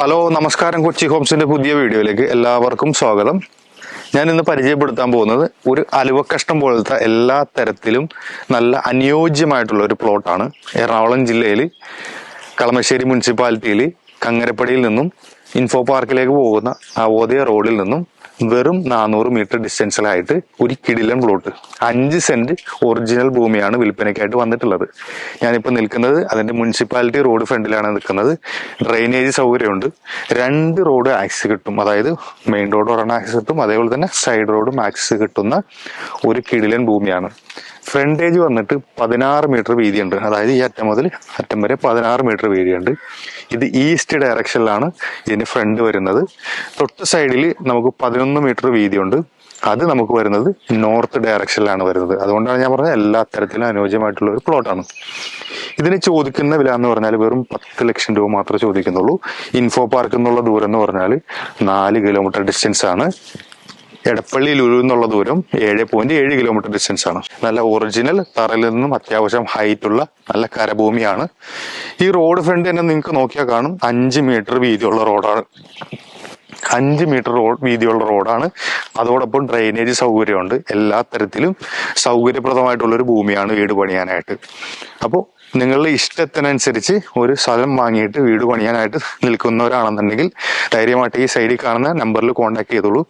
Hello നമസ്കാരം കൊച്ചി ഹോംസിന്റെ പുതിയ വീഡിയോയിലേക്ക് എല്ലാവർക്കും സ്വാഗതം. ഞാൻ ഇന്ന് പരിചയപ്പെടുത്താൻ പോകുന്നത് ഒരു അലുവക്കഷ്ടം പോലത്തെ എല്ലാ തരത്തിലും നല്ല അനുയോജ്യമായിട്ടുള്ള ഒരു പ്ലോട്ടാണ്. എറണാകുളം ജില്ലയിൽ കളമശ്ശേരി മുനിസിപ്പാലിറ്റിയിൽ കങ്ങരപ്പടിയിൽ നിന്നും ഇൻഫോ പാർക്കിലേക്ക് പോകുന്ന അവോദയ റോഡിൽ നിന്നും വെറും നാനൂറ് മീറ്റർ ഡിസ്റ്റൻസിലായിട്ട് ഒരു കിടിലൻ പ്ലോട്ട് അഞ്ച് സെന്റ് ഒറിജിനൽ ഭൂമിയാണ് വിൽപ്പനയ്ക്കായിട്ട് വന്നിട്ടുള്ളത്. ഞാനിപ്പോൾ നിൽക്കുന്നത് അതിന്റെ മുനിസിപ്പാലിറ്റി റോഡ് ഫ്രണ്ടിലാണ് നിൽക്കുന്നത്. ഡ്രെയിനേജ് സൗകര്യമുണ്ട്. രണ്ട് റോഡ് ആക്സസ് കിട്ടും. അതായത് മെയിൻ റോഡ് ഒരെണ്ണം ആക്സസ് കിട്ടും. അതേപോലെ തന്നെ സൈഡ് റോഡും ആക്സസ് കിട്ടുന്ന ഒരു കിടിലൻ ഭൂമിയാണ്. ഫ്രണ്ടേജ് വന്നിട്ട് പതിനാറ് മീറ്റർ വീതിയുണ്ട്. അതായത് ഈ അറ്റം മുതൽ അറ്റം വരെ പതിനാറ് മീറ്റർ വീതിയുണ്ട്. ഇത് ഈസ്റ്റ് ഡയറക്ഷനിലാണ് ഇതിന്റെ ഫ്രണ്ട് വരുന്നത്. തൊട്ട് സൈഡിൽ നമുക്ക് പതിനൊന്ന് മീറ്റർ വീതിയുണ്ട്. അത് നമുക്ക് വരുന്നത് നോർത്ത് ഡയറക്ഷനിലാണ് വരുന്നത്. അതുകൊണ്ടാണ് ഞാൻ പറഞ്ഞത് എല്ലാ തരത്തിലും അനുയോജ്യമായിട്ടുള്ള ഒരു പ്ലോട്ടാണ് ഇതിന് ചോദിക്കുന്ന വില എന്ന് പറഞ്ഞാൽ വെറും പത്ത് ലക്ഷം രൂപ മാത്രമേ ചോദിക്കുന്നുള്ളൂ. ഇൻഫോ പാർക്ക് എന്നുള്ള ദൂരം എന്ന് പറഞ്ഞാൽ നാല് കിലോമീറ്റർ ഡിസ്റ്റൻസ് ആണ്. എടപ്പള്ളി ലുലു എന്നുള്ള ദൂരം ഏഴ് പോയിന്റ് ഏഴ് കിലോമീറ്റർ ഡിസ്റ്റൻസ് ആണ്. നല്ല ഒറിജിനൽ തറയിൽ നിന്നും അത്യാവശ്യം ഹൈറ്റ് ഉള്ള നല്ല കരഭൂമിയാണ്. ഈ റോഡ് ഫ്രണ്ട് തന്നെ നിങ്ങൾക്ക് നോക്കിയാൽ കാണും. അഞ്ച് മീറ്റർ വീതിയുള്ള റോഡാണ്. അഞ്ച് മീറ്റർ റോഡ് വീതിയുള്ള റോഡാണ്. അതോടൊപ്പം ഡ്രെയിനേജ് സൗകര്യമുണ്ട്. എല്ലാ തരത്തിലും സൗകര്യപ്രദമായിട്ടുള്ള ഒരു ഭൂമിയാണ് വീട് പണിയാനായിട്ട്. അപ്പോൾ നിങ്ങളുടെ ഇഷ്ടത്തിനനുസരിച്ച് ഒരു സ്ഥലം വാങ്ങിയിട്ട് വീട് പണിയാനായിട്ട് നിൽക്കുന്നവരാണെന്നുണ്ടെങ്കിൽ ധൈര്യമായിട്ട് ഈ സൈഡിൽ കാണുന്ന നമ്പറിൽ കോൺടാക്ട് ചെയ്തോളൂ.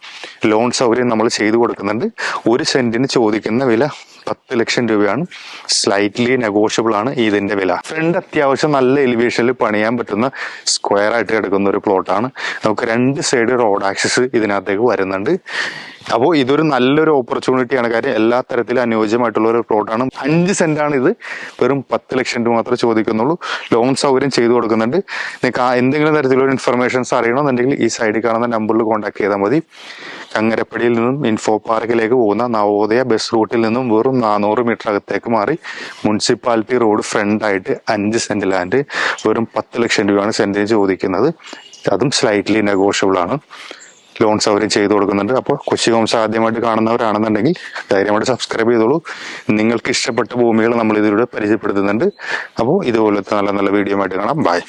ലോൺ സൗകര്യം നമ്മൾ ചെയ്തു കൊടുക്കുന്നുണ്ട്. ഒരു സെന്റിന് ചോദിക്കുന്ന വില പത്ത് ലക്ഷം രൂപയാണ്. സ്ലൈറ്റ്ലി നെഗോഷ്യബിൾ ആണ് ഇതിന്റെ വില. ഫ്രണ്ട് അത്യാവശ്യം നല്ല എലിവേഷനിൽ പണിയാൻ പറ്റുന്ന സ്ക്വയർ ആയിട്ട് കിടക്കുന്ന ഒരു പ്ലോട്ടാണ് നമുക്ക് രണ്ട് സൈഡ് റോഡ് ആക്സസ് ഇതിനകത്തേക്ക് വരുന്നുണ്ട്. അപ്പോൾ ഇതൊരു നല്ലൊരു ഓപ്പർച്യൂണിറ്റിയാണ് കാര്യം എല്ലാ തരത്തിലും അനുയോജ്യമായിട്ടുള്ള ഒരു പ്ലോട്ടാണ് അഞ്ച് സെന്റാണ് ഇത്. വെറും പത്ത് ലക്ഷം രൂപ മാത്രമേ ചോദിക്കുന്നുള്ളൂ. ലോൺ സൗകര്യം ചെയ്തു കൊടുക്കുന്നുണ്ട്. നിങ്ങൾക്ക് ആ എന്തെങ്കിലും തരത്തിലുള്ള ഇൻഫർമേഷൻസ് അറിയണമെന്നുണ്ടെങ്കിൽ ഈ സൈഡിൽ കാണുന്ന നമ്പറിൽ കോൺടാക്ട് ചെയ്താൽ മതി. കങ്ങരപ്പടിയിൽ നിന്നും ഇൻഫോ പാർക്കിലേക്ക് പോകുന്ന നവോദയ ബസ് റൂട്ടിൽ നിന്നും വെറും നാനൂറ് മീറ്റർ അകത്തേക്ക് മാറി മുനിസിപ്പാലിറ്റി റോഡ് ഫ്രണ്ട് ആയിട്ട് അഞ്ച് സെന്റ് ലാൻഡ് വെറും പത്ത് ലക്ഷം രൂപയാണ് സെന്റിന് ചോദിക്കുന്നത്. അതും സ്ലൈറ്റ്ലി നെഗോഷ്യബിൾ ആണ്. ലോൺ സൗകര്യം ചെയ്തു കൊടുക്കുന്നുണ്ട്. അപ്പോൾ കൊച്ചി ഹോംസ് ആദ്യമായിട്ട് കാണുന്നവരാണെന്നുണ്ടെങ്കിൽ ധൈര്യമായിട്ട് സബ്സ്ക്രൈബ് ചെയ്തോളൂ. നിങ്ങൾക്ക് ഇഷ്ടപ്പെട്ട ഭൂമികൾ നമ്മൾ ഇതിലൂടെ പരിചയപ്പെടുത്തുന്നുണ്ട്. അപ്പോൾ ഇതുപോലത്തെ നല്ല നല്ല വീഡിയോ ആയിട്ട് കാണാം. ബൈ